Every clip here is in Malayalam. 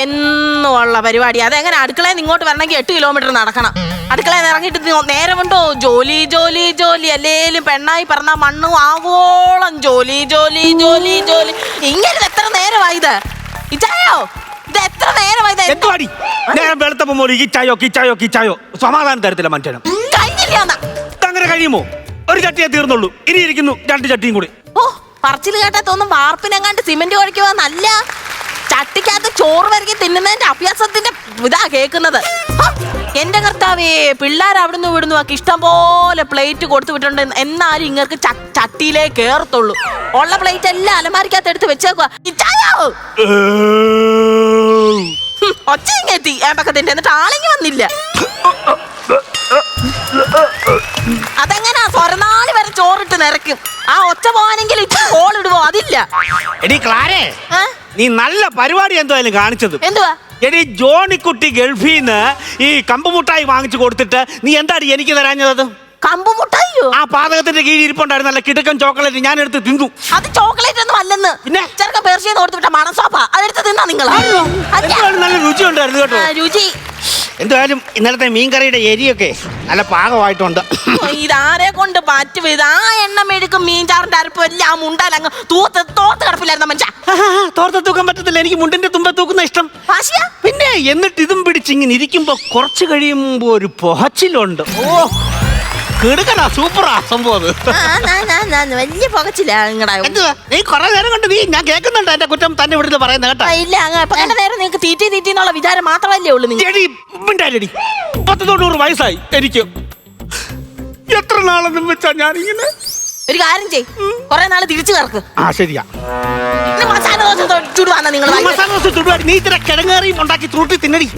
എന്നുമുള്ള പരിപാടി. അതെങ്ങനെ അടുക്കളയിൽ ഇങ്ങോട്ട് വരണമെങ്കിൽ എട്ട് കിലോമീറ്റർ നടക്കണം. അടുക്കളയിൽ ഇറങ്ങിയിട്ട് നേരമുണ്ടോ ജോലി ജോലി ജോലി. അല്ലേലും പെണ്ണായി പറഞ്ഞ മണ്ണും ആവോളം. ജോലി ജോലി ജോലി ജോലി. ഇങ്ങനെ എത്ര നേരമായത് ഇച്ചായോ ഇതായോ ഇത് എത്ര നേരമായത് എന്തുവാടി നേരം വെളുത്തപ്പം മോളി കിച്ചായോ കിച്ചായോ കിച്ചായോ സമാധാനം തരത്തില്ല മനുഷ്യനും. കഴിഞ്ഞില്ല അങ്ങനെ കഴിയുമോ? ഒരു ചട്ടിയെ തീർന്നുള്ളൂ. ഇനി ഇരിക്കുന്നു രണ്ട് ചട്ടിയും കൂടി. ഓ പറച്ചിൽ കേട്ടാ തോന്നും വാർപ്പിനെങ്ങാണ്ട് സിമെന്റ് കുഴക്കുവാന്നല്ല നല്ല ചട്ടിക്കകത്ത് ചോറ് വരകി തിന്നുന്നതിന്റെ അഭ്യാസത്തിന്റെ ഇതാ കേൾക്കുന്നത്! എന്റെ കർത്താവേ പിള്ളേർ അവിടുന്ന് ഇവിടുന്ന് ഒക്കെ ഇഷ്ടം പോലെ പ്ലേറ്റ് കൊടുത്തു വിട്ടുണ്ട് എന്നാലും ഇങ്ങർക്ക് ചട്ടിയിലേ കേറത്തുള്ളൂ. ഉള്ള പ്ലേറ്റ് എല്ലാം അലമാരിക്കകത്ത് എടുത്ത് വെച്ചേക്കുക ഒച്ച ഇങ്ങെത്തി ഏമ്പക്കത്തിന്റെ എന്നിട്ട് ആളിങ്ങി വന്നില്ല. അതെങ്ങനാ? സ്വരനാളി വരെ ചോറിട്ട് നിറയ്ക്കും ആ ഒച്ച പോവാനെങ്കിൽ ഇപ്പൊ കോളിടുവോ അതില്ല. എടി ക്ലാരേ? നീ നല്ല പരിപാടി എന്തായാലും കാണിച്ചത്. എന്തുവാ? എടി ജോണിക്കുട്ടി ഗൾഫിൽ നിന്ന് ഈ കമ്പുമുട്ടായി വാങ്ങിച്ചു കൊടുത്തിട്ട് നീ എന്താടി എനിക്ക് തരാഞ്ഞത്? കമ്പുമുട്ടായോ ആ പാതകത്തിന്റെ കീഴിൽ ഇരിപ്പുണ്ടായിരുന്നു നല്ല കിടക്കൻ ചോക്ലേറ്റ് ഞാൻ എടുത്ത് തിന്നു. അത് ചോക്ലേറ്റ് ഒന്നും അല്ലെന്ന്. പിന്നെ? ചെറുക്കൻ പേർഷ്യ കൊടുത്തു വിട്ട മണസോപ്പ അതെടുത്ത് തിന്നാ നിങ്ങൾ നല്ല രുചി ഉണ്ടായിരുന്നു കേട്ടോ രുചി. എന്തായാലും ഇന്നലത്തെ മീൻകറിയുടെ എരിയൊക്കെ നല്ല പാകമായിട്ടുണ്ട്. ഇതാരെ കൊണ്ട് പറ്റും? ഇത് ആ എണ്ണ മെഴുക്കും മീൻചാറിന്റെ അരപ്പ് എല്ലാം മുണ്ടലങ്ങ് തൂത്ത് തോത്ത് കിടപ്പില്ലായിരുന്ന മനുഷ്യ? തോർത്ത് തൂക്കാൻ പറ്റത്തില്ല. എനിക്ക് മുണ്ടിന്റെ തുമ്പ തൂക്കുന്ന ഇഷ്ടം. പിന്നെ എന്നിട്ട് ഇതും പിടിച്ച് ഇങ്ങനെ ഇരിക്കുമ്പോ കുറച്ച് കഴിയുമ്പോ ഒരു പുഹച്ചിലുണ്ട് ഓ കിടുക്കണ സൂപ്പറാ സംഭവം വലിയ പുകച്ചില്ല നീ കൊറേ നേരം കൊണ്ട് നീ ഞാൻ കേൾക്കുന്നുണ്ട് എന്റെ കുറ്റം തന്നെ ഇവിടുന്ന് പറയുന്നത് കേട്ടാ. ഇല്ല നേരം നിങ്ങൾക്ക് തീറ്റി തീറ്റി എന്നുള്ള വിചാരം മാത്രമല്ലേ ഉള്ളൂ മിണ്ടായിരടി പത്ത് തൊണ്ണൂറ് വയസ്സായി എനിക്ക്. എത്ര നാളെന്നും വെച്ചാ ഇങ്ങനെ ഒരു കാര്യം ചെയ് കൊറേ നാൾ തിരിച്ചു കറക്ക്. ആ ശരിയാ. ഇന്ന് മസാല ദോശ ചുടുവാന്ന നിങ്ങൾ മസാല ദോശ ചുടുവാടി. നീ ഇത്ര കിഴങ്ങേറിയും ഉണ്ടാക്കി ചൂട്ടി തിന്നടി.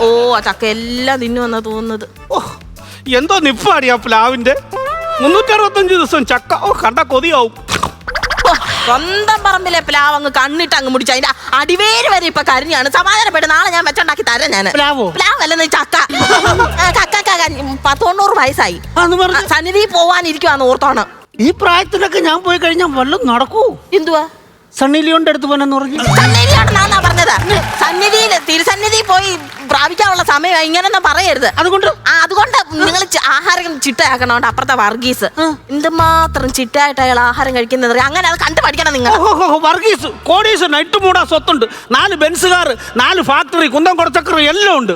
ഓ ആ ചക്ക എല്ലാം തിന്നുവെന്നാ തോന്നുന്നത്. ഓ എന്തോ നിപ്പാടി ആ പ്ലാവിന്റെ. മുന്നൂറ്റി അറുപത്തഞ്ച് ദിവസം ചക്ക. ഓ കണ്ട കൊതിയാവും. സ്വന്തം പറമ്പിലെ പ്ലാവ് അങ്ങ് കണ്ണിട്ട് അങ്ങ് മുടിച്ചു അതിന്റെ അടിവേര് വരെ ഇപ്പൊ കരിഞ്ഞാണ്. സമാധാനപ്പെട്ട് നാളെ ഞാൻ വെച്ചുണ്ടാക്കി തരാം ഞാൻ പ്ലാവോ? പ്ലാവ് അല്ലെന്ന് ചക്ക ചക്ക പത്തൊണ്ണൂറ് വയസ്സായി. പറഞ്ഞ്. സന്നിധി പോവാനിരിക്കുവാന്ന് ഓർത്തോണം. ഈ പ്രായത്തിലൊക്കെ ഞാൻ പോയി കഴിഞ്ഞാൽ വല്ലതും നടക്കൂ. എന്തുവാ? സണ്ണി ലിയോണിന്റെ അടുത്ത് പോകാനെന്ന് പറഞ്ഞു സന്നിധിയാണെന്നാ പറഞ്ഞത്. സന്നിധിയിൽ തിരുസന്നിധി പോയി പ്രാപിക്കാനുള്ള സമയം ഇങ്ങനെയൊന്നും പറയരുത്. അതുകൊണ്ട്? ആ അതുകൊണ്ട് നിങ്ങൾ ആഹാരം ചിട്ടയാക്കണോണ്ട് അപ്പുറത്തെ വർഗീസ്. എന്തുമാത്രം ചിട്ടയായിട്ട് അയാൾ ആഹാരം കഴിക്കുന്നത്? അങ്ങനെ അത് കണ്ടു പഠിക്കണം നിങ്ങൾ. ഓഹോ, വർഗീസ് കോടീസ് നൈറ്റ് മൂടാ സ്വത്തുണ്ട്. നാല് ബെൻസുകാർ നാല് ഫാക്ടറി കുന്തം കുറച്ചക്കറി എല്ലാം ഉണ്ട്.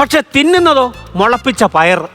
പക്ഷെ തിന്നുന്നതോ മുളപ്പിച്ച പയർ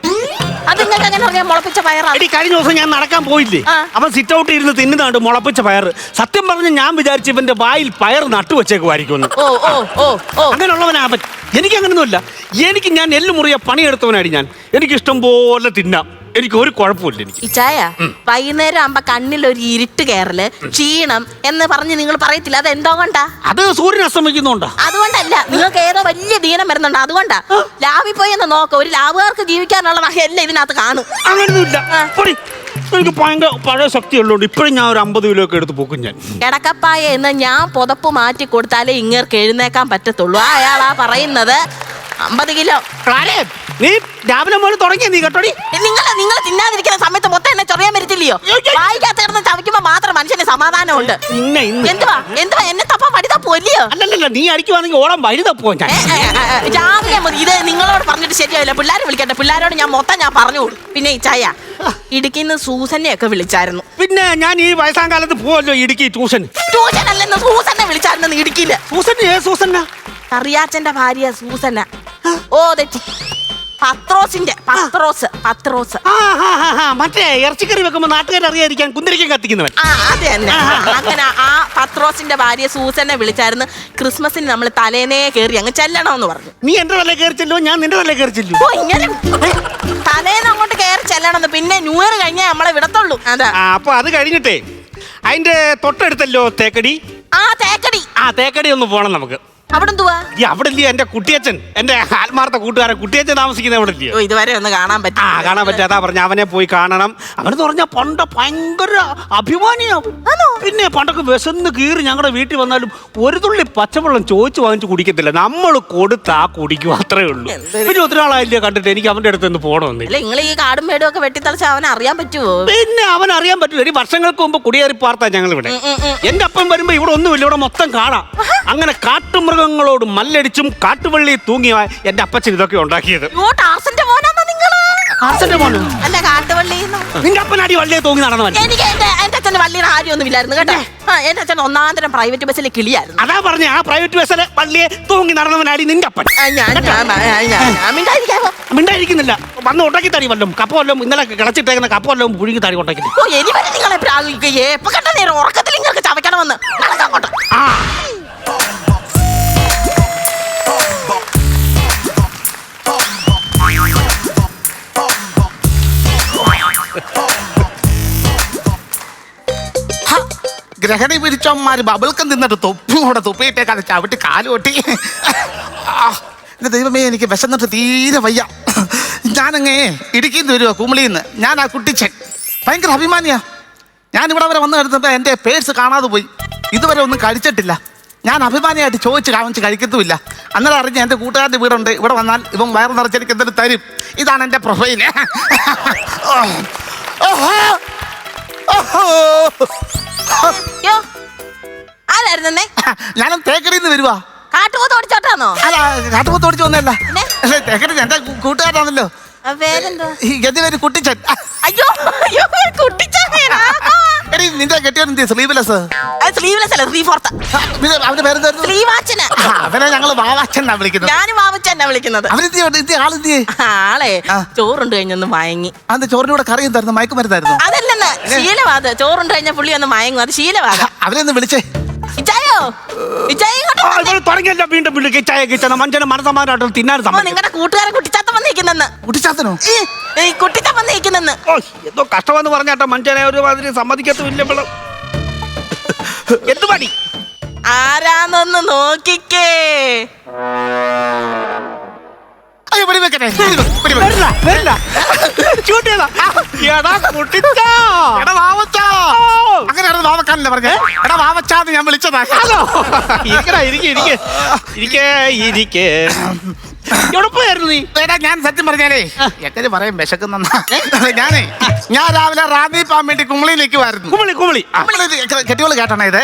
നിങ്ങൾക്ക് അറിയാം മുളപ്പിച്ച എടി കഴിഞ്ഞ ദിവസം ഞാൻ നടക്കാൻ പോയില്ലേ? ആ. അവൻ സിറ്റ് ഔട്ട് ഇരുന്ന് തിന്നുന്നുണ്ട് മുളപ്പിച്ച പയർ സത്യം പറഞ്ഞ് ഞാൻ വിചാരിച്ചു ഇവന്റെ വായിൽ പയർ നട്ടുവച്ചേക്കുമായിരിക്കും ഓ ഓ ഓ ഓ. അങ്ങനെയുള്ളവനാവൻ എനിക്ക് അങ്ങനൊന്നുമില്ല എനിക്ക് ഞാൻ എല്ലുമുറിയ മുറിയ പണിയെടുത്തവനാടി ഞാൻ. എനിക്കിഷ്ടം പോലെ തിന്നാം. എനിക്ക് ഒരു കുഴപ്പമില്ല എനിക്ക്. ഇച്ചായ വൈകുന്നേരം ആകുമ്പോ കണ്ണിൽ ഒരു ഇരുട്ട് കയറൽ ക്ഷീണം എന്ന് പറഞ്ഞ് നിങ്ങൾ പറയത്തില്ല. അത് എന്തോ കൊണ്ടാ? അത് സൂര്യൻ അസ്തമിക്കുന്നുണ്ടോ. അതുകൊണ്ടല്ല. നിങ്ങൾക്ക് ഏതോ വലിയ ദീനം വരുന്നുണ്ട്. അതുകൊണ്ടാ. ലാവി പോയി എന്ന് നോക്ക. ഒരു ലാബുകാർക്ക് ജീവിക്കാനുള്ള വകയല്ല ഇതിനകത്ത് കാണും. അങ്ങനെയൊന്നുമില്ല ആ. പൊടി. എനിക്ക് ഭയങ്കര പഴയ ശക്തി ഉള്ളതുകൊണ്ട് ഇപ്പോഴും ഞാൻ ഒരു അമ്പത് കിലോ ഒക്കെ എടുത്ത് പോക്കും ഞാൻ. കിടക്കപ്പായ എന്ന് ഞാൻ പുതപ്പ് മാറ്റി കൊടുത്താലേ ഇങ്ങേർക്ക് എഴുന്നേക്കാൻ പറ്റത്തുള്ളൂ. ആ അയാളാ പറയുന്നത്. അമ്പത് കിലോ. ക്ലാരേ, നീ രാവിലെ മുതൽ തുടങ്ങിയ നീ കേട്ടോടി. നിങ്ങൾ നിങ്ങൾ തിന്നാതിരിക്കുന്ന സമയത്ത് മൊത്തം എന്നെ ചൊറിയാൻ വരത്തില്ലയോ? വായിക്കാത്ത കിടന്ന് ചവയ്ക്കുമ്പോ മാത്രം മനുഷ്യന് സമാധാനമുണ്ട്. എന്തുവാ? എന്തുവാ? എന്നെ തപ്പാൻ വടി പോലെയോ അല്ലല്ല നീ അടിക്കുവാണെങ്കിൽ ഓളം വഴുത പോവാൻ ഞാൻ രാവിലെ മുതൽ ഇത് നിങ്ങളോട് പറഞ്ഞിട്ട് ശരിയാവില്ല. പിള്ളേരെ വിളിക്കട്ടെ. പിള്ളേരോട് ഞാൻ മൊത്തം ഞാൻ പറഞ്ഞു. പിന്നെ ഈ ചായ. ഇടുക്കിന്ന് സൂസനെ ഒക്കെ വിളിച്ചായിരുന്നു. പിന്നെ ഞാൻ ഈ വയസ്സാം കാലത്ത് പോവല്ലോ ഇടുക്കി ട്യൂഷൻ ട്യൂഷൻ അല്ലെന്ന് സൂസനെ വിളിച്ചായിരുന്നു ഇടുക്കിയിൽ. സൂസൻ ഏ സൂസന്നാ? അറിയാച്ചന്റെ ഭാര്യ സൂസന ഓ തെറ്റി. പത്രോസിന്റെ പത്രോസ് പത്രോസ്. ആ, ആ, ആ, ആ, മറ്റേ ഇറച്ചിക്കറി വെക്കുമ്പോ നാട്ടുകാർ അറിയാതിരിക്കാൻ കുന്തിരിക്കാൻ കത്തിക്കുന്നവൻ. ആ അത് തന്നെ. അങ്ങനെ ആ പത്രോസിന്റെ ഭാര്യ സൂസനെ വിളിച്ചായിരുന്നു. ക്രിസ്മസിന് നമ്മൾ തലേനേ കയറി അങ്ങ് ചെല്ലണമെന്ന് പറഞ്ഞു. നീ എന്റെ വല്ല കയറിച്ചല്ലോ ഞാൻ നിന്റെ വല്ല കയറിച്ചല്ലോ ഓ ഇങ്ങനെ തലേന്ന് അങ്ങോട്ട് കയറി ചെല്ലണമെന്ന്. പിന്നെ ന്യൂ ഇയർ കഴിഞ്ഞാൽ നമ്മളെ വിടത്തുള്ളൂ. അതാ. ആ അപ്പൊ അത് കഴിഞ്ഞിട്ടേ അതിന്റെ തൊട്ടടുത്തല്ലോ തേക്കടി? ആ തേക്കടി. ആ തേക്കടി ഒന്ന് പോണം നമുക്ക്. അവിടെ എന്തുവാ ഈ അവിടെ ഇല്ലേ എന്റെ കുട്ടിയച്ഛൻ? എന്റെ ആത്മാർത്ഥ കൂട്ടുകാരൻ. കുട്ടിയച്ഛൻ താമസിക്കുന്ന അവിടെ ഇല്ലയോ ഇതുവരെ ഒന്ന് കാണാൻ പറ്റും. ആ കാണാൻ പറ്റാതാ പറഞ്ഞ അവനെ പോയി കാണണം. അവനെന്ന് പറഞ്ഞ പണ്ട് ഭയങ്കര അഭിമാനിയാവും പിന്നെ പണ്ടൊക്കെ വിശന്ന് കീറി ഞങ്ങളുടെ വീട്ടിൽ വന്നാലും ഒരു തുള്ളി പച്ചവെള്ളം ചോദിച്ചു വാങ്ങിച്ചു കുടിക്കത്തില്ല. നമ്മൾ കൊടുത്താ കുടിക്കും അത്രേ ഉള്ളൂ. എന്തൊരു- പിന്നെ ഒത്തിരി ആളായില്ലേ കണ്ടിട്ട് എനിക്ക് അവന്റെ അടുത്ത് നിന്ന് പോകണമെന്ന് അല്ല നിങ്ങൾ ഈ കാടും മേടും ഒക്കെ വെട്ടിത്തളിച്ച അവനെ അറിയാൻ പറ്റുമോ പിന്നെ അവൻ അറിയാൻ പറ്റില്ല. ഈ വർഷങ്ങൾക്ക് മുമ്പ് കുടിയേറി പാർത്താ ഞങ്ങൾ ഇവിടെ ഉം, ഉം, ഉം. എന്റെ അപ്പം വരുമ്പോ ഇവിടെ ഒന്നുമില്ല. ഇവിടെ മൊത്തം കാണാം അങ്ങനെ കാട്ടുമൃഗങ്ങളോട് മല്ലടിച്ചും കാട്ടുവള്ളി തൂങ്ങിയ എന്റെ അപ്പച്ചൻ ഇതൊക്കെ ഉണ്ടാക്കിയത്. ടാർസന്റെ മോനാണോ നിങ്ങൾ? ആർസന്റെ മോന്? അല്ല കാട്ടുവള്ളിന്ന്. നിന്റെ അപ്പനടി വള്ളിയെ തൂങ്ങി നടന്നവൻ. എനിക്ക് എന്റെ എന്റെ അച്ഛന് വള്ളിയുടെ കാര്യമൊന്നും ഇല്ലായിരുന്നു കേട്ടോ ആ എന്റെ അച്ഛൻ ഒന്നാന്തരം പ്രൈവറ്റ് ബസ്സിലെ കിളിയായിരുന്നു. അതാ പറഞ്ഞ ആ പ്രൈവറ്റ് ബസ്സിലെ വള്ളിയെ തൂങ്ങി നടന്നവനാടി നിന്റെ അപ്പൻ. ആ, ഞാൻ ഞാൻ ഞാൻ- ഞാൻ- മിണ്ടായിരിക്കുന്നില്ല വന്ന് ഉണ്ടാക്കി തടി വല്ലതും കപ്പ വല്ലതും ഇന്നലെ കിളച്ചിട്ടേക്കുന്ന കപ്പ വല്ലതും പുഴുങ്ങി തടി ഉണ്ടാക്കി ഓ വരെ നിങ്ങളെ പ്രാഗിക്കുകയെ എപ്പൊ കണ്ട നേരം ഉറക്കത്തിൽ നിങ്ങൾക്ക് ചവയ്ക്കണമെന്ന്. നടക്കാം അങ്ങോട്ട് ആ. ഗ്രഹണി പിടിച്ചോമാര് ബബിൾക്കം തിന്നിട്ട് തൊപ്പിങ്ങോടെ തുപ്പിയിട്ടേക്കാതെ ചവിട്ടി കാലുകൊട്ടി. എന്റെ ദൈവമേ എനിക്ക് വിശന്നിട്ട് തീരെ വയ്യ. ഞാനങ്ങേ ഇടുക്കിന്ന് വരുവാ കുമിളിന്ന്. ഞാൻ ആ കുട്ടിച്ചൻ. ഭയങ്കര അഭിമാനിയാ. ഞാൻ ഇവിടെ വരെ വന്നു കിടന്നിട്ട് എന്റെ പേഴ്സ് കാണാതെ പോയി. ഇതുവരെ ഒന്നും കഴിച്ചിട്ടില്ല. ഞാൻ അഭിമാനിയായിട്ട് ചോദിച്ച് കാണിച്ച് കഴിക്കത്തുമില്ല. അന്നേരം അറിഞ്ഞ് എന്റെ കൂട്ടുകാരന്റെ വീടുണ്ട്. ഇവിടെ വന്നാൽ ഇവൻ വയറ് നിറച്ചെനിക്ക് എന്തെങ്കിലും തരും. ഇതാണ് എന്റെ പ്രൊഫൈൽ. ഓഹോ ഞാനും തേക്കടിയിൽ നിന്ന് വരുവാ. കാട്ടുപോത്ത് ഓടിച്ചോട്ടാന്നോ? അല്ല കാട്ടുപോത്ത് ഓടിച്ചു വന്നല്ല പിന്നെ? തേക്കടി എന്റെ കൂ- കൂട്ടുകാരനാണല്ലോ. ആ, പേരെന്തുവാ? ഈ ഗതി പേര് കുട്ടിച്ചൻ. അയ്യോ അയ്യോ കുട്ടിച്ചാനേനാ എടി നിന്റെ കെട്ടിയത് സ്ലീവ്ലെസ് അത് സ്ലീവ്ലെസ് അല്ല സ്ലീ ഫോർത്ത് അവന്റെ പേരെന്തായിരുന്നു? സ്ലീവാച്ചന് ആ, അവനെ ഞങ്ങൾ വാവാച്ചൻ വിളിക്കുന്നത്. ഞാനും വാവച്ചെന്നാ വിളിക്കുന്നത്. അവനെന്ത് ഇത് ആളെ. ചോറുണ്ട് കഴിഞ്ഞൊന്ന് മയങ്ങി. അത് ചോറിന്റെ കൂടെ കറി എന്തായിരുന്നു? മയക്കുമരുന്നായിരുന്നു? അതല്ലെന്ന് ശീലവാത് ചോറുണ്ട് കഴിഞ്ഞ പുള്ളി ഒന്ന് മയങ്ങും. അത് ശീലവാത അവനെന്ന് വിളിച്ചേ. ഇച്ചായോ ഇച്ചായി ഇങ്ങോട്ട് വന്നേ. തുടങ്ങിയല്ല വീണ്ടും വീണ്ടും. കിച്ചായ കിച്ചണ മനുഷ്യനെ മനസ്സമാനായിട്ട് തിന്നാൻ അമ്മ സമ്മതിക്കും. നിങ്ങളുടെ കൂട്ടുകാരൻ കുട്ടിച്ചാത്തൻ വന്നിരിക്കുന്നെന്ന്. കുട്ടിച്ചാത്തനോ? കുട്ടിച്ചാൻ വന്നിരിക്കുന്നെന്ന്. ഓ എന്തോ കഷ്ടമെന്ന് പറഞ്ഞാട്ടോ മനുഷ്യനെ ഒരു മാതിരി സമ്മതിക്കത്തുമില്ല ഇവിടെ എന്ത് പണി? ആരാന്നൊന്ന് നോക്കിക്കേ. അയ്യോ പിടി വെക്കട്ടെ. പിടി വെക്ക്, പിടി വെക്ക്. വരില്ല വരില്ല. ഷൂട്ട് ചെയ്താ എടാ കുട്ടിച്ചാ. എടാ വാവച്ചാ. അങ്ങനെയായിരുന്നു വാവക്കാനല്ലേ പറഞ്ഞേ? എടാ വാവച്ചാന്ന് ഞാൻ വിളിച്ചതാ. ഹലോ. ഇരിക്കടാ ഇരിക്കെ ഇരിക്കെ. ഇരിക്കേ ഇരിക്കേ. എവിടെ പോയായിരുന്നു നീ? എടാ ഞാൻ സത്യം പറഞ്ഞാലേ എങ്ങനെ പറയും വിശക്കുന്ന ഞാനേ ഞാൻ രാവിലെ റാന്നി പോകാൻ വേണ്ടി കുമളിയിൽ നിൽക്കുമായിരുന്നു കുമളി കുമളി. കെട്ടികൾ കേട്ടണേ ഇത്.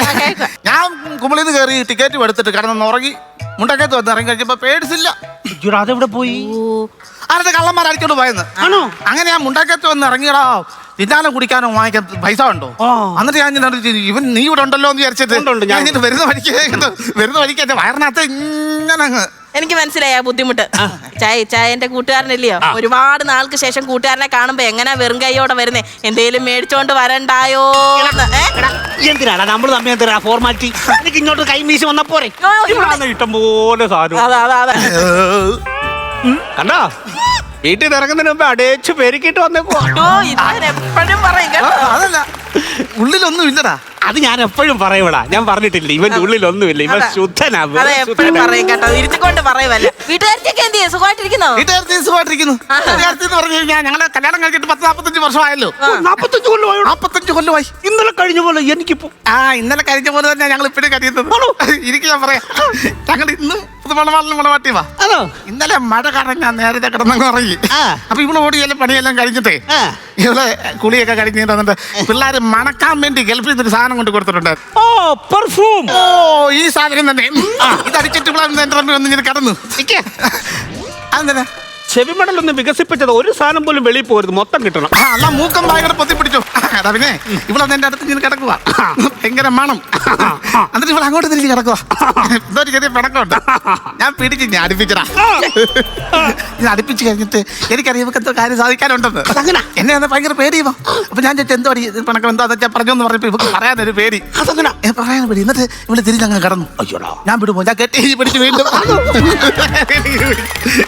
ഞാൻ കുമളിന്ന് കയറി ടിക്കറ്റ് എടുത്തിട്ട് കിടന്നു ഉറങ്ങി. മുണ്ടക്കത്ത് വന്ന് ഇറങ്ങി കഴിഞ്ഞപ്പോ പേടിച്ചില്ല. അതെവിടെ പോയി? അതിനകത്ത് കള്ളന്മാർ അടിച്ചോണ്ട് പോയെന്ന്? ആണോ? അങ്ങനെ ഞാൻ മുണ്ടക്കത്ത് വന്ന് ഇറങ്ങിയടാ തിന്നാനോ കുടിക്കാനോ വാങ്ങിക്കാൻ പൈസ ഉണ്ടോ ആ. എന്നിട്ട് ഞാൻ ഇങ്ങനെ ആലോചിച്ചു, ഇവൻ നീ ഇവിടെ ഉണ്ടല്ലോ എന്ന് വിചാരിച്ചിട്ട് ഉണ്ട്, ഉണ്ട്, ഞാൻ ഞാൻ ഇങ്ങനെ വരുന്ന വഴിക്ക് വരുന്ന വഴിക്ക് എന്റെ വയറിനകത്ത് ഇങ്ങനെ അങ്ങ് എനിക്ക് മനസ്സിലായി ആ ബുദ്ധിമുട്ട്. ചായ ചായ എന്റെ കൂട്ടുകാരനല്ലയോ? ഒരുപാട് നാൾക്ക് ശേഷം കൂട്ടുകാരനെ കാണുമ്പോ എങ്ങനെ വെറും കൈയോടെ വരുന്നേ? എന്തേലും മേടിച്ചോണ്ട് വരണ്ടായോ എന്തിനാടാ നമ്മൾ തമ്മിൽ എന്തിനാ ഫോർമാലിറ്റി എനിക്ക് ഇങ്ങോട്ട് കൈമീശി വന്ന പോരെ. ഇഷ്ടം പോലെ കണ്ടാ? വീട്ടിൽ ഇറങ്ങുന്നതിന് മുമ്പ് അടേച്ച് പെരുക്കിട്ട് വന്നേക്കോ എപ്പോഴും പറയും കേട്ടോ. അതല്ല. ഉള്ളിലൊന്നും ഇല്ലടാ അത് ഞാൻ എപ്പോഴും പറയൂടാ ഞാൻ പറഞ്ഞിട്ടില്ല ഇവന്റെ ഉള്ളിലൊന്നുമില്ല. ഇവൻ. ശുദ്ധനാ അതെ എപ്പോഴും ശുദ്ധനാ. പറയും കേട്ടോ. ഇരുത്തിക്കൊണ്ട് പറയുമല്ല വീട്ടുകാരിച്ചൊക്കെ എന്ത് ചെയ്യും സുഖമായിട്ടിരിക്കുന്നോ? വീട്ടുകാരത്തി സുഖമായിട്ടിരിക്കുന്നു. വീട്ടുകാരത്തി എന്ന് പറഞ്ഞു കഴിഞ്ഞാൽ ഞങ്ങളെ കല്യാണം കഴിച്ചിട്ട് പത്ത് നാപ്പത്തഞ്ച് വർഷമായല്ലോ. നാപ്പത്തഞ്ച് കൊല്ലമായോ? നാപ്പത്തഞ്ച് കൊല്ലമായി. ഇന്നലെ കഴിഞ്ഞ പോലെ എനിക്കിപ്പോ ആ ഇന്നലെ കഴിഞ്ഞ പോലെ തന്നെ ഞങ്ങൾ ഇപ്പോഴും കഴിയുന്നത് ഇരിക്കും ഞാൻ പറയാം. ഞങ്ങൾ ഇന്നും പുതുമണവാളിനും ഇന്നലെ മഴ കാരണം ഞാൻ നേരത്തെ കിടന്നങ്ങ് ഉറങ്ങി. അപ്പൊ ഇവിടെ ഓടിയെല്ലാം പണിയെല്ലാം കഴിഞ്ഞിട്ടേ. ഇവിടെ കുളിയൊക്കെ കഴിഞ്ഞിട്ട് വന്നിട്ട് പിള്ളേർ മണക്കാൻ വേണ്ടി ഗൾഫിൽ നിന്ന് സാധനം കൊണ്ട് കൊടുത്തിട്ടുണ്ട്. ഓ പെർഫ്യൂം ഓ ഈ സാധനം തന്നെ. ഇത് അടിച്ചിട്ട് ഇവിടെ എന്റെ റബ്ബി വന്ന് ഇങ്ങനെ കിടന്നു. അതെന്താ? ചെവിമടലൊന്ന് വികസിപ്പിച്ചത് ഒരു സാധനം പോലും വെളിയിൽ പോകരുത്. മൊത്തം കിട്ടണം. ആ എന്നാ മൂക്കം ഭയങ്കര പൊത്തി പിടിച്ചു. അതാ പിന്നെ ഇവിടെ എന്റെ അടുത്ത് ഇങ്ങനെ കിടക്കുക ഭയങ്കര മണം. എന്നിട്ട് ഇവിടെ അങ്ങോട്ട് തിരിച്ച് കിടക്കുക എന്തോ ഒരു ചെറിയ പിണക്കമുണ്ട്. ഞാൻ പിടിച്ച് ഞാൻ അടുപ്പിച്ചടാ. ഇത് അടുപ്പിച്ച് കഴിഞ്ഞിട്ട് എനിക്കറിയാം ഇവർക്ക് എന്തോ കാര്യം സാധിക്കാനുണ്ടെന്ന്. എന്നെ അന്ന് ഭയങ്കര പേടിയുമോ അപ്പൊ ഞാൻ ചോദിച്ചു എന്തോ അടി പിണക്കം? എന്താ വെച്ചാൽ പറഞ്ഞു എന്ന് പറഞ്ഞപ്പോ ഇവർക്ക് പറയാനൊരു പേടി. അതങ്ങനെ. ഏ, പറയാൻ പേടി. എന്നിട്ട് ഇവിടെ തിരിഞ്ഞങ്ങ് കിടന്നു. അയ്യോടാ. ഞാൻ വിടുമോ? ഞാൻ കെട്ടി പിടിച്ചു വീണ്ടും.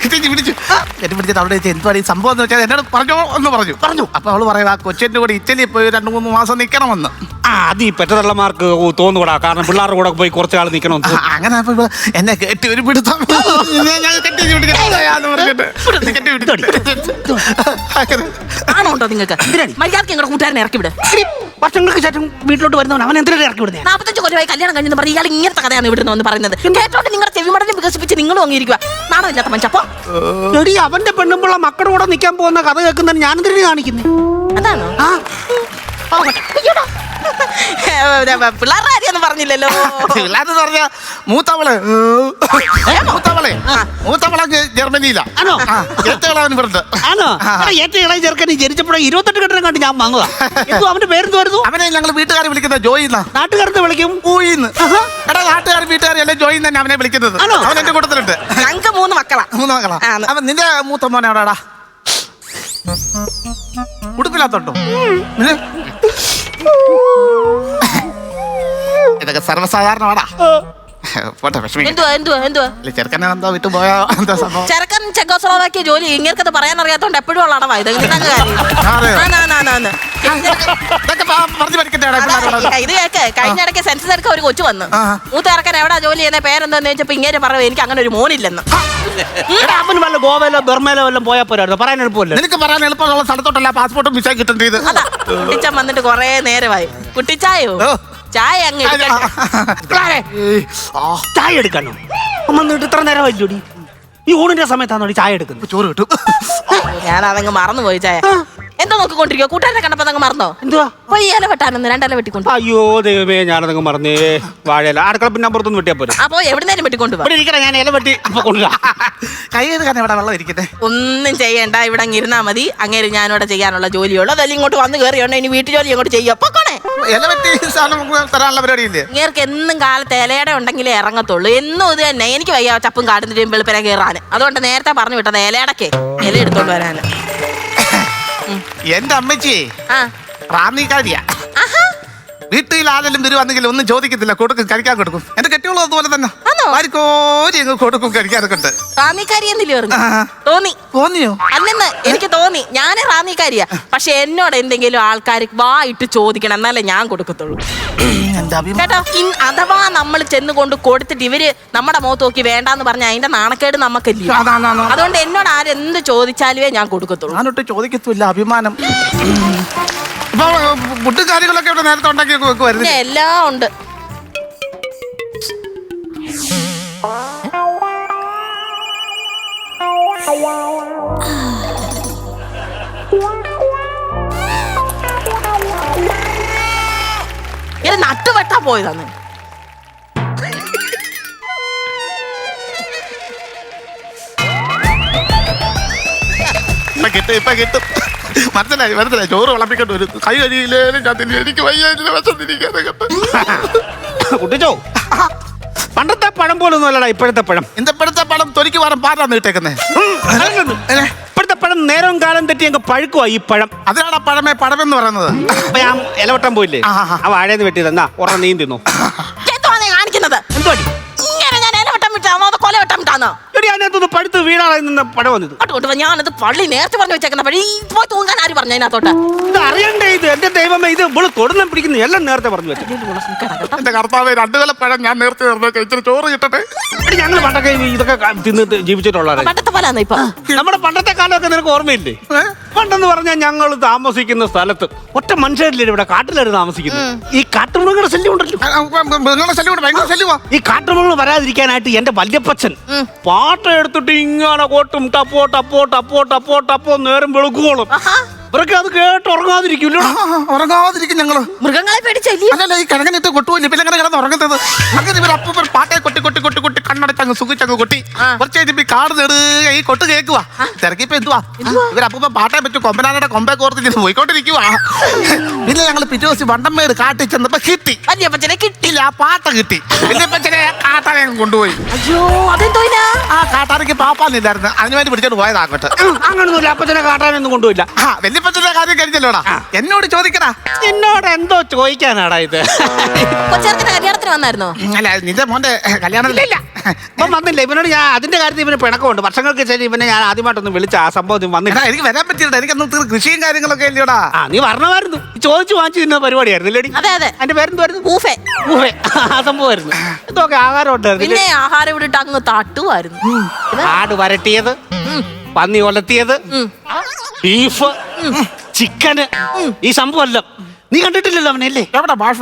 കെട്ടി പിടിച്ചു. കെട്ടി പിടിച്ചിട്ട് അവിടെ വെച്ച് എന്തുവാണ് ഈ സംഭവം എന്ന് വെച്ചാൽ എന്നോട് പറഞ്ഞു എന്ന് പറഞ്ഞു. പറഞ്ഞു. അപ്പൊ അവൾ പറയാ ആ കൊച്ചിന്റെ കൂടെ ഇറ്റലി പോയി രണ്ട് മൂന്ന് മാസം നിൽക്കണമെന്ന് ആ അത് ഈ പെറ്റതള്ളമാർക്ക് തോന്നുകൂടാ. കാരണം പിള്ളേരുടെ കൂടെ പോയി കുറച്ച് ആൾ നിൽക്കണം ആ, അങ്ങനെ ഇവൾ എന്നെ കെട്ടി ഒരു പിടുത്തം. ഞാൻ- ഞാൻ കെട്ടി പിടിക്കാന്ന് പറഞ്ഞിട്ട് കെട്ടി പിടിച്ചു അങ്ങനെ. ആണോ ഉണ്ടോ നിങ്ങൾക്ക് മര്യാദയ്ക്ക് കൂട്ടുകാരനെ ഇറക്കി വിട്. വർഷങ്ങൾക്ക് ശേഷം വീട്ടിലോട്ട് വരുന്നവൻ അവൻ എന്തിനാണ് ഇറക്കി വിടുന്നത് നാൽപ്പത്തഞ്ച് കൊല്ലമായി കല്യാണം കഴിഞ്ഞു പറഞ്ഞു ഇയാൾ ഇങ്ങനത്തെ കഥയാണ് ഇവിടുന്ന് പറയുന്നത്. കേട്ടോണ്ട് നിങ്ങളുടെ ചെവിമടലിൽ വികസിപ്പിച്ച് നിങ്ങളും അങ്ങിരിക്കുക നാണോ ഇല്ലാത്ത മനുഷ്യപ്പോ എടി അവന്റെ പെണ്ണുമ്പുള്ള മക്കളുടെ കൂടെ നിൽക്കാൻ പോകുന്ന കഥ കേൾക്കുന്നതിന് ഞാനെന്തിനു കാണിക്കുന്നു അതാണോ ആ. പിള്ളേരുടെ കാര്യമൊന്നും പറഞ്ഞില്ലല്ലോ. പിള്ളേരെന്ന് പറഞ്ഞ മൂത്തവൾ. മൂത്തവളെ. മൂത്തവളെ ജർമ്മനിയിലാ. ആണോ? ഏറ്റവളവൻ ഇവിടുത്തെ ആണോ? ഇളയ ചെറുക്കൻ ജനിച്ചപ്പോഴേ ഇരുപത്തെട്ട് കെട്ടിനെ കണ്ട് ഞാൻ വാങ്ങുക എന്തോ അവന്റെ പേരെന്ത് വരുന്നു? അവനെ ഞങ്ങൾ വീട്ടുകാരെ വിളിക്കുന്ന ജോയി നാട്ടുകാരെന്ന് വിളിക്കും? ഊയിന്ന് എടാ നാട്ടുകാർ വീട്ടുകാർ എല്ലാം ജോയി തന്നെ അവനെ വിളിക്കുന്നത്. അവൻ എന്റെ കൂട്ടത്തിലുണ്ട്. ഞങ്ങൾക്ക് മൂന്ന് മക്കളാ. മൂന്ന് മക്കളാ. അവൻ നിന്റെ മൂത്ത മോനെ എവിടാടാ ഉടുപ്പില്ലാത്തോട്ടോ ഇതൊക്കെ സർവസാധാരണമാടാ പോട്ടെ വിഷമി എന്തുവാ എന്തുവാ എന്തുവാ? ചെറുക്കനെ എന്തോ വിട്ടു പോയോ എന്താ സംഭവം? ചെറുക്കൻ ചെക്കോസ്ലോവാക്കിയ ജോലി ഇങ്ങനത്തെ പറയാൻ അറിയാത്തോണ്ട് എപ്പോഴും ഉള്ള അടവാ. ഇത് ഇങ്ങനെ കാര്യം. അതെയോ? ആന്ന്, ആന്ന്, ആന്ന്, ആന്ന്. ഇതൊക്കെ പ- അതാ, ഇത് കേക്ക്. കഴിഞ്ഞ ഇടയ്ക്ക് സെൻസസ് എടുക്ക ഒരു കൊച്ചു വന്നു. ആ. മൂത്ത ഇറക്കാൻ എവിടാ ജോലി ചെയ്യുന്ന പേരെന്താന്ന് ചോദിച്ചപ്പോ ഇങ്ങനെ പറയും എനിക്ക് അങ്ങനെ ഒരു മോനില്ലെന്ന്. എടാ അവന് വല്ല ഗോവയിലോ ബർമയിലോ വല്ലതും പോയാൽ പോരായിരുന്നു. പറയാൻ എളുപ്പമല്ലേ? നിനക്ക് പറയാൻ എളുപ്പമുള്ള സ്ഥലത്തോട്ടല്ല പാസ്പോർട്ടും വിസ കിട്ടേണ്ടത് അതാ കുട്ടിച്ചൻ വന്നിട്ട് കൊറേ നേരമായി. കുട്ടിച്ചായോ? ഓ. ചായ അങ്ങ് എടുക്കട്ടെ. പിള്ളാരെ, ചായ എടുക്കാനോ? അമ്മ എന്നിട്ട് ഇത്ര നേരം വല്ലോടി ഈ ഊണിന്റെ സമയത്താണോ ചായ എടുക്കുന്നത്? ചോറ് കിട്ടും. ഞാൻ അതങ്ങ് മറന്നുപോയി ചായ. എന്തോ നോക്കിക്കൊണ്ടിരിക്കോ കൂട്ടുകാരനെ കണ്ടപ്പോ അങ്ങ് മറന്നോ? എന്തുവാ? പോയി ഇല വെട്ടാനൊന്ന് രണ്ടല വെട്ടിക്കൊണ്ട് വാ. അയ്യോ ദൈവമേ ഞാനതങ്ങ് മറന്നേ. വാഴയില. അടുക്കള പിന്നെ അപ്പുറത്തൊന്നും വെട്ടിയാ പോരെ. അപ്പൊ എവിടെ എവിടുന്നേലും വെട്ടിക്കൊണ്ട് വാ. ഇവിടെ ഇരിക്കണ ഞാൻ ഇല വെട്ടി അപ്പൊ കൊണ്ടുവരാം കൈ കാരണം ഇവിടെ വെള്ളം ഇരിക്കട്ടെ. ഒന്നും ചെയ്യണ്ട ഇവിടെ അങ്ങ് ഇരുന്നാ മതി. അങ്ങേര് ഞാനിവിടെ ചെയ്യാനുള്ള ജോലിയുള്ളൂ. അതല്ല ഇങ്ങോട്ട് വന്ന് കയറിയോണ്ട് ഇനി വീട്ടു ജോലി അങ്ങോട്ട് ചെയ്യാം? പൊക്കോണേ ഇല വെട്ടി സാധനം നമുക്ക് തരാനുള്ള പരിപാടി ഇല്ലേ? ഇങ്ങേർക്ക് എന്നും കാലത്ത് ഇലയുടെ ഉണ്ടെങ്കിലേ ഇറങ്ങത്തുള്ളൂ. എന്നും ഇത് തന്നെ. എനിക്ക് വയ്യ ചപ്പും കാടുന്നതിനും വെളുപ്പിനെ കയറാൻ അതുകൊണ്ട് നേരത്തെ പറഞ്ഞു വിട്ടത് ഇലയടക്കേ ഇല എടുത്തോണ്ട് വരാന്. എന്റെ അമ്മച്ചി ആ. റാന്നിക്കാരിയാ. വീട്ടിൽ ആരെങ്കിലും വരുവാണെങ്കിൽ ഒന്നും ചോദിക്കത്തില്ല കൊടുക്കും കഴിക്കാൻ കൊടുക്കും. എന്റെ കെട്ടിയുള്ളത് അതുപോലെ തന്നെ. അങ്ങ് കൊടുക്കും ഉണ്ട് പറഞ്ഞു ആ. തോന്നി. തോന്നിയോ? അല്ലെന്ന് എനിക്ക് തോന്നി. ഞാൻ റാന്നിക്കാരിയാ. പക്ഷെ എന്നോട് എന്തെങ്കിലും ആൾക്കാർ വാ ഇട്ട് ചോദിക്കണം എന്നാലേ ഞാൻ കൊടുക്കത്തുള്ളൂ. കേട്ടോ ഇൻ- അഥവാ നമ്മൾ ചെന്ന് കൊണ്ട് കൊടുത്തിട്ട് ഇവർ നമ്മുടെ മുഖത്ത് നോക്കി വേണ്ടാന്ന് പറഞ്ഞ അതിന്റെ നാണക്കേട് നമുക്കല്ലേ. അതുകൊണ്ട് എന്നോട് ആരെന്ത് ചോദിച്ചാലേ ഞാൻ കൊടുക്കത്തുള്ളൂ. ഞാനൊട്ട് ചോദിക്കത്തില്ല അഭിമാനം. ഇപ്പൊ ഫുഡ് കാര്യങ്ങളൊക്കെ ഇവിടെ നേരത്തെ ഉണ്ടാക്കി വെക്കുമായിരുന്നു എല്ലാം ഉണ്ട്. ഇത് നട്ടുവെട്ടാ പോയതാണ്. കിട്ടും ഇപ്പൊ കിട്ടും. മനസ്സിലായി മനസ്സിലായി. ചോറ് വിളമ്പിക്കൊണ്ട് വരും. കൈ കഴിയില്ലേ ഞാൻ. എനിക്ക് വയ്യ വശത്തിരിക്കാതെ കേട്ടോ കുട്ടിച്ചോ? പണ്ടത്തെ പഴം പോലൊന്നും അല്ലടാ ഇപ്പോഴത്തെ പഴം. ഇന്നപ്പോഴത്തെ പഴം തൊലിക്ക് വാരം പാടാ നീട്ടേക്കുന്നേ. ഇപ്പോഴത്തെ പഴം നേരവും കാലം തെറ്റി അങ്ങ് പഴുക്കുവാ ഈ പഴം. അതിനാണ് പഴമേ പഴമെന്ന് പറയുന്നത്? അപ്പൊ ഞാൻ ഇലവട്ടം പോയില്ലേ? ആ, വാഴേന്ന് വെട്ടിയത്. എന്നാ ഉറ നീ അതിനകത്തൊന്ന് വീടാണ് പട നിന്ന പഴം വന്നത്. അതുകൊണ്ട് കൊണ്ട് ഞാനത് പള്ളി നേരത്തെ പറഞ്ഞു വെച്ചേക്കുന്ന പഴി പോയി തൂങ്ങാൻ ആര് പറഞ്ഞു അതിനകത്തോട്ട്? ഇത് അറിയണ്ടേ ഇത്? എന്റെ ദൈവമേ ഇത് ഇവൾ തൊടുന്ന പിടിക്കുന്നു എല്ലാം നേരത്തെ പറഞ്ഞു വെച്ചു. എന്റെ കർത്താവ് രണ്ടു കല പഴം ഞാൻ നേരത്തെ നേർന്നു ഇച്ചിരി ചോറ് കിട്ടട്ടെ? ഞങ്ങൾ പണ്ടൊക്കെ ഇതൊക്കെ തിന്നിട്ട് ജീവിച്ചിട്ടുള്ളവരെ. പണ്ടത്തെ പോലാന്ന് ഇപ്പൊ? നമ്മുടെ പണ്ടത്തെ കാലമൊക്കെ നിനക്ക് ഓർമ്മയില്ലേ? പണ്ടെന്ന് പറഞ്ഞാൽ ഞങ്ങൾ താമസിക്കുന്ന സ്ഥലത്ത് ഒറ്റ മനുഷ്യരില്ല ഇവിടെ? കാട്ടിലായിരുന്നു താമസിക്കുന്നത്? ഈ കാട്ടുമൃഗങ്ങളുടെ ശല്യം ഉണ്ടല്ലോ. ആ, ആ, മൃഗങ്ങളുടെ ശല്യം ഉണ്ട്. ഭയങ്കര ശല്യമാ. ഈ കാട്ടുമൃഗങ്ങൾ വരാതിരിക്കാനായിട്ട് എന്റെ വല്യപ്പച്ചൻ പാട്ട എടുത്തിട്ട് ഇങ്ങനെ കോട്ടും ടപ്പോ ടപ്പോ ടപ്പോ ടപ്പോ ടപ്പോ നേരം വെളുക്കുവോളും. ആഹാ. ഇവരൊക്കെ അത് കേട്ട് ഉറങ്ങാതിരിക്കില്ലോ ഉറങ്ങാതിരിക്കും ഞങ്ങൾ. മൃഗങ്ങളെ പേടിച്ചല്ലേ? അല്ലല്ല ഈ കിഴങ്ങനിട്ട് കൊട്ടുപോയില്ല പിന്നെ അങ്ങനെ കിടന്ന് ഉറങ്ങത്തത് അങ്ങനെ ഇവർ അപ്പൊ പാട്ടെ കൊട്ടി കൊട്ടി കൊട്ടി കൊട്ടി കണ്ണടച്ചങ്ങ് സുഖിച്ചങ്ങ് കൊട്ടി. കുറച്ച് കഴിഞ്ഞപ്പോ കാട് നേടുക ഈ കൊട്ട് കേക്കുവാ തിരക്കിപ്പോ എന്തുവാ? ഇവരപ്പൂപ്പ പാട്ടെ പറ്റു. കൊമ്പനാനയുടെ കൊമ്പെ കോർത്ത് പോയിക്കൊണ്ടിരിക്കുക പിന്നെ ഞങ്ങൾ പിറ്റേ ദിവസം വണ്ടമ്മേട് കാട്ടിൽ ചെന്നപ്പോ കിട്ടി. കിട്ടി. ആ പാട്ട കിട്ടി. വലിയപ്പച്ചനെ കാട്ടാനെ കൊണ്ടുപോയി. അയ്യോ ആ കാട്ടാനക്ക് പാപ്പാന്നില്ലായിരുന്നു അതിന് വേണ്ടി പിടിച്ചോണ്ട് പോയതാകട്ടെ. അങ്ങനൊന്നുമില്ല. അപ്പച്ചനെ കാട്ടാനൊന്നും കൊണ്ടുപോയില്ല. ആ വലിയപ്പച്ചന്റെ കാര്യം കഴിഞ്ഞല്ലോടാ? എന്നോട് ചോദിക്കടാ. എന്നോട് എന്തോ ചോദിക്കാനാടാ ഇത്? കല്യാണത്തിന് വന്നായിരുന്നോ? അല്ല നിന്റെ മോന്റെ കല്യാണത്തിലില്ല ഇപ്പം വന്നില്ല. ഇവനോട് ഞാൻ അതിന്റെ കാര്യത്തിൽ ഇവന് പിണക്കമുണ്ട്. വർഷങ്ങൾക്ക് ശേഷം ഇവനെ ഞാൻ ആദ്യമായിട്ടൊന്നും വിളിച്ച ആ സംഭവം ഒന്നും വന്നില്ല. എനിക്ക് വരാൻ പറ്റില്ല എനിക്കൊന്നും കൃഷിയും കാര്യങ്ങളൊക്കെ ഇല്ലടാ ആ നീ വരണമായിരുന്നു ചോദിച്ചു വാങ്ങിച്ചു തിന്ന പരിപാടിയായിരുന്നു ഇല്ലേടി അതെ അതെ. അതിന്റെ പേരെന്തായിരുന്നു ഊഫെ. ഊഹേ. ആ സംഭവമായിരുന്നു ഇതൊക്കെ ആഹാരം ഉണ്ടായിരുന്നു പിന്നെ ആഹാരം ഇവിടിട്ട് അങ്ങ് തട്ടുമായിരുന്നു ആട് വരട്ടിയത് പന്നി ഒലത്തിയത്. ബീഫ് ചിക്കന് ഈ സംഭവമല്ല. നീ കണ്ടിട്ടില്ലല്ലോ അവനല്ലേ എവിടെ ഭാഷ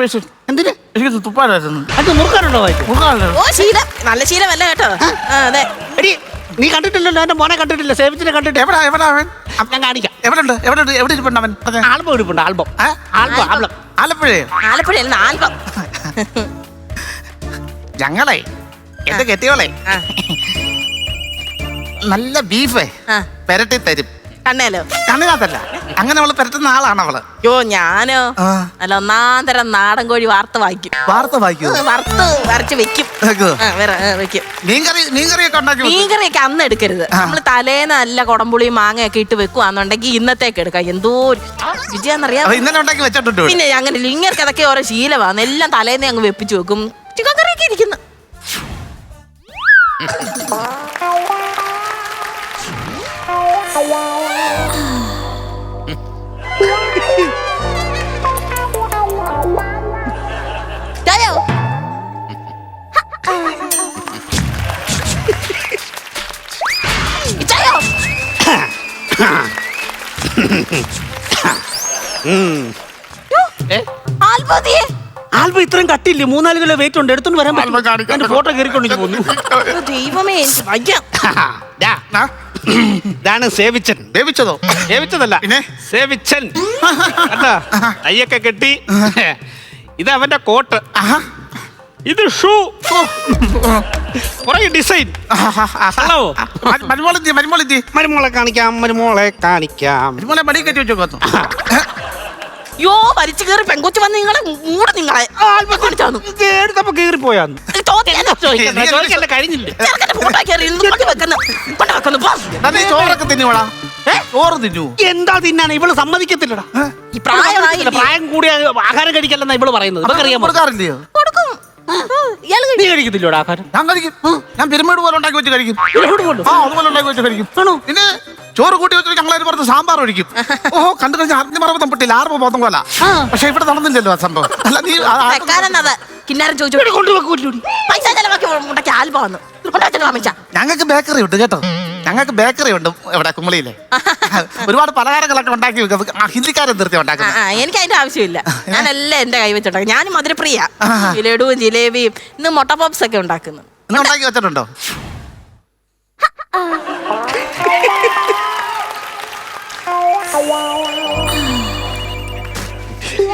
എന്തിന്? എനിക്ക് തുപ്പാനായിരുന്നു അത് മുറുക്കാനുണ്ടോ മുഖാണല്ലോ ഓ ശീലം. നല്ല ശീലമല്ല കേട്ടോ? ആ, അതെ. എടി നീ കണ്ടിട്ടില്ലല്ലോ എന്റെ മോനെ കണ്ടിട്ടില്ല സേവിച്ചിനെ കണ്ടിട്ട് എവിടെ എവിടെ അവൻ? ഞാൻ കാണിക്കാം. എവിടെയുണ്ട് എവിടെ ഉണ്ട് ഇരിപ്പുണ്ട് അവൻ? പറഞ്ഞേ. ആൽബം ഇരിപ്പുണ്ട് ആൽബം. ഏ? Album album. ആലപ്പുഴ? ആലപ്പുഴയിൽ ആൽബം. ഞങ്ങളെ എന്റെ കെട്ടിയോളെ ആ, നല്ല ബീഫേ ആ. പെരട്ടി തരും കണ്ണേലോ? കണ്ണിനകത്തല്ല. അങ്ങനെ അവൾ പെരട്ടുന്ന ആളാണ് അവൾ. യോ ഞാനോ? ആ. അല്ല ഒന്നാം തരം നാടൻ കോഴി വാർത്ത വായിക്കും. വാർത്ത വായിക്കൂ? വറുത്ത് വരച്ച് വെക്കും. ആ, വേറെ ആ, വെക്കും. മീൻകറി മീൻകറിയൊക്കെ ഉണ്ടാക്കി വെക്കും. മീൻകറിയൊക്കെ അന്ന് എടുക്കരുത്. നമ്മൾ തലേന്ന് നല്ല കുടംപുളിയും മാങ്ങയൊക്കെ ഇട്ട് വെക്കുവാന്നുണ്ടെങ്കിൽ ഇന്നത്തേക്ക് എടുക്കാം. എന്തോ ഒരു രുചിയാന്നറിയാം അപ്പൊ ഇന്നലെ ഉണ്ടാക്കി വെച്ചിട്ടുണ്ട് ഇവിടെ. പിന്നെ അങ്ങനെ ലിങ്ങർക്ക് അതൊക്കെ ഓരോ ശീലമാണ്. എല്ലാം തലേന്ന് അങ്ങ് വെപ്പിച്ചു വെക്കും. ചിക്കൻ കറിയൊക്കെ ഇരിക്കുന്നു. ചായോ ചായോ ആൽബോധിയേ ആൽബം ഇത്രയും കട്ടിയില്ലേ? മൂന്നാൽ കിലോ വെയിറ്റ് ഉണ്ട്. എടുത്തോണ്ട് വരാൻ ആൽബം കാണിക്കാം. എന്റെ ഫോട്ടോ കയറിക്കൊണ്ട് പോന്നു. ദൈവമേ എനിക്ക് വയ്യ ദാ, ആ, ഇതാണ് സേവിച്ചൻ. ദേവിച്ചതോ സേവിച്ചതല്ല. പിന്നെ? സേവിച്ചൻ. കണ്ടാ? കയ്യൊക്കെ കെട്ടി. ഇത് അവന്റെ കോട്ട്. ഇത് ഷൂ. കുറെ ഡിസൈൻ മരുമോളെത്തി മരുമോളെത്തി മരുമോളെ കാണിക്കാം മരുമോളെ കാണിക്കാം. മരുമോളെ മടി കെട്ടി വെച്ചു യോ വലിച്ചു കയറി പെങ്കൊച്ചു വന്ന് നിങ്ങളെ മൂടെ നിങ്ങളെ. എടുത്തപ്പോ പോയാന്ന് കഴിഞ്ഞില്ലേ. ചോറൊക്കെ തിന്നുവളാ ചോറ് തിന്നു. എന്താ തിന്നാണ് ഇവൾ സമ്മതിക്കത്തില്ലടാ. ഈ പ്രായം പ്രായം കൂടിയ ആഹാരം കഴിക്കല്ലെന്നാ ഇവൾ പറയുന്നത്? കൊടുക്കാറില്ലയോ ഓ, നീ കഴിക്കത്തില്ലോടാ ആഹാരം? ഞാൻ കഴിക്കും. ഞാൻ പിരമിഡ് പോലെ ഉണ്ടാക്കി വെച്ച് കഴിക്കും. ഇവരോട് കൊണ്ടു ആ അതുപോലെ ഉണ്ടാക്കി വെച്ച് കഴിക്കും. ആണോ? പിന്നെ ചോറ് കൂട്ടി വെച്ചിട്ട് ഞങ്ങളൊരു പറഞ്ഞ് സാമ്പാർ ഒഴിക്കും. ഓഹോ കണ്ടു കഴിഞ്ഞാൽ അറിഞ്ഞ മറവ് തമ്പിട്ടില്ല ആറ് പോകുന്ന പോലെ. പക്ഷെ ഇവിടെ നടന്നില്ലല്ലോ ആ സംഭവം. അല്ല നീ കിന്നാരം ചോദിച്ചു. പൈസ ചെലവാക്കി ആൽബം വന്നു. ഞങ്ങൾക്ക് ബേക്കറി ഉണ്ട് കേട്ടോ. ഞങ്ങൾക്ക് ബേക്കറി ഉണ്ട് ഇവിടെ കുമ്പളിയിലെ ഒരുപാട് പലഹാരങ്ങളൊക്കെ ഉണ്ടാക്കി ഹിന്ദിക്കാരെ ഹിന്ദിക്കാരൻ നിർത്തി ഉണ്ടാക്കുന്നത്. എനിക്ക് അതിന്റെ ആവശ്യമില്ല. ഞാനെല്ലാം എന്റെ കൈ വെച്ചുണ്ടാക്കും ഞാൻ മധുരപ്രിയ. ലഡുവും ജിലേബിയും ഇന്ന് മുട്ട പോപ്സ് ഒക്കെ ഉണ്ടാക്കുന്നു. ഉണ്ടാക്കി വെച്ചിട്ടുണ്ടോ?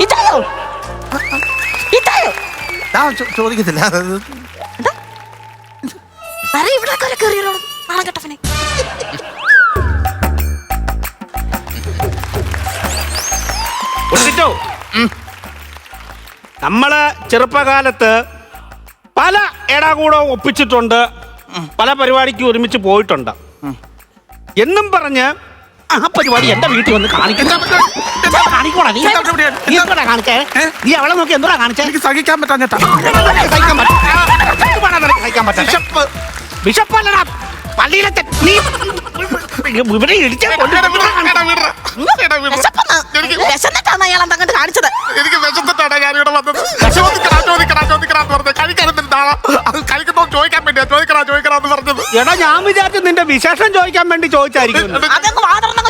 ഇതായോ ഇതായോ ഞാൻ ചോദിക്കത്തില്ല. ഇവിടെ നാളെ കെട്ടവനെ ഉറപ്പിച്ചോ? നമ്മൾ ചെറുപ്പകാലത്ത് പല ഇടാകൂടവും ഒപ്പിച്ചിട്ടുണ്ട്. പല പരിപാടിക്ക് ഒരുമിച്ച് പോയിട്ടുണ്ട്. എന്നും പറഞ്ഞ് ആ പരിപാടി എന്റെ വീട്ടിൽ വന്ന് കാണിക്കണം കാണിക്കോടാ നീ? എന്തോടാ കാണിച്ചേ? നീ അവളെ നോക്കി എന്തോടാ കാണിച്ചേ? എനിക്ക് സഹിക്കാൻ പറ്റും. ബിഷപ്പല്ലടാ പള്ളിയിലത്തെ നീ ഇടിച്ചാ വിശപ്പെന്ന്. വിശന്നിട്ടാണ് അയാൾ അതങ്ങോട്ട് കാണിച്ചത്. എനിക്ക് വിശന്നിട്ടാണ് ഞാൻ ഇവിടെ വന്നത്. എന്ന് പറഞ്ഞത് അത് ചോദിക്കാൻ വേണ്ടിയാ എന്ന് പറഞ്ഞത്. എടാ ഞാൻ വിചാരിച്ചു നിന്റെ വിശേഷം ചോദിക്കാൻ വേണ്ടി ചോദിച്ചായിരിക്കും. അതങ്ങ്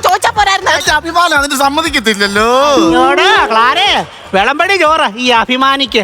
ചോദിച്ചാ പോരായിരുന്നു. എന്റെ അഭിമാനം അതിന് സമ്മതിക്കത്തില്ലല്ലോ. ക്ലാരേ വിളമ്പടി ചോറ ഈ അഭിമാനിക്ക്.